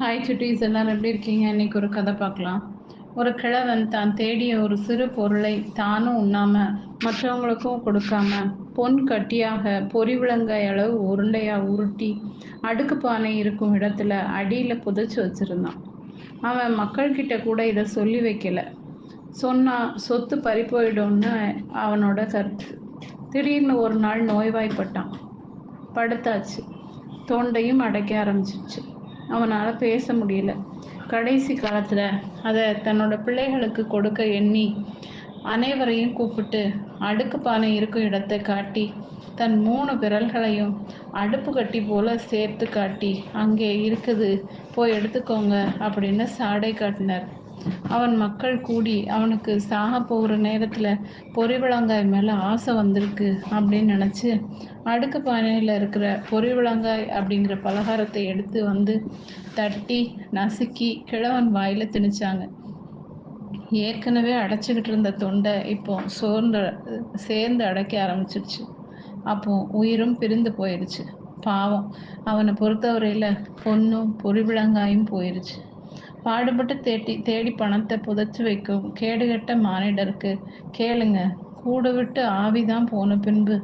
Hi சுட்டீஸ் எல்லாரும் எப்படி இருக்கீங்க? இன்னைக்கு ஒரு கதை பார்க்கலாம். ஒரு கிழவன் தான் தேடிய ஒரு சிறு பொருளை தானும் உண்ணாம மற்றவங்களுக்கும் கொடுக்காம பொன் கட்டியாக பொறிவிளங்காய் அளவு உருண்டையா உருட்டி அடுக்கு பானை இருக்கும் இடத்துல அடியில புதைச்சு வச்சிருந்தான். அவன் மக்கள்கிட்ட கூட இதை சொல்லி வைக்கல. சொன்னா சொத்து பறி போயிடும்னு அவனோட கருத்து. திடீர்னு ஒரு நாள் நோய்வாய்ப்பட்டான். படுத்தாச்சு. தொண்டையும் அடைக்க ஆரம்பிச்சிச்சு. அவனால் பேச முடியல. கடைசி காலத்தில் அதை தன்னோட பிள்ளைகளுக்கு கொடுக்க எண்ணி அனைவரையும் கூப்பிட்டு அடுக்கு பானை இருக்கும் இடத்தை காட்டி தன் மூணு விரல்களையும் அடுப்பு கட்டி போல சேர்த்து காட்டி அங்கே இருக்குது போய் எடுத்துக்கோங்க அப்படின்னு சாடை காட்டினார். அவன் மக்கள் கூடி அவனுக்கு சாக போகிற நேரத்தில் பொறிவிளங்காய் மேலே ஆசை வந்திருக்கு அப்படின்னு நினச்சி அடுக்கு பானையில் இருக்கிற பொறிவிளங்காய் அப்படிங்கிற பலகாரத்தை எடுத்து வந்து தட்டி நசுக்கி கிழவன் வாயில் திணிச்சாங்க. ஏற்கனவே அடைச்சிக்கிட்டு இருந்த தொண்டை இப்போ சோர்ந்து சேர்ந்து அடைக்க ஆரம்பிச்சிருச்சு. அப்போ உயிரும் பிரிந்து போயிடுச்சு பாவம். அவனை பொறுத்தவரையில் பொண்ணும் பொறிவிளங்காயும் போயிடுச்சு பாடுபட்டு தேடி தேடி பணத்தை புதைச்சி வைக்கும். கேடுகட்ட மானிடருக்கு கேளுங்க. கூட விட்டு ஆவிதான் போன பின்பு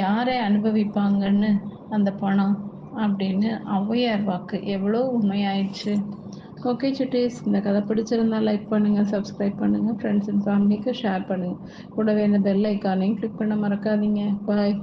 யாரை அனுபவிப்பாங்கன்னு அந்த பணம்? அப்படின்னு ஔவையார் வாக்கு எவ்வளோ உண்மையாயிடுச்சு ஓகே சுட்டீஸ் இந்த கதை பிடிச்சிருந்தா லைக் பண்ணுங்கள் சப்ஸ்கிரைப் பண்ணுங்கள் ஃப்ரெண்ட்ஸ் அண்ட் ஃபேமிலிக்கு ஷேர் பண்ணுங்கள் கூடவே இந்த பெல் ஐக்கானையும் கிளிக் பண்ண மறக்காதீங்க. பாய்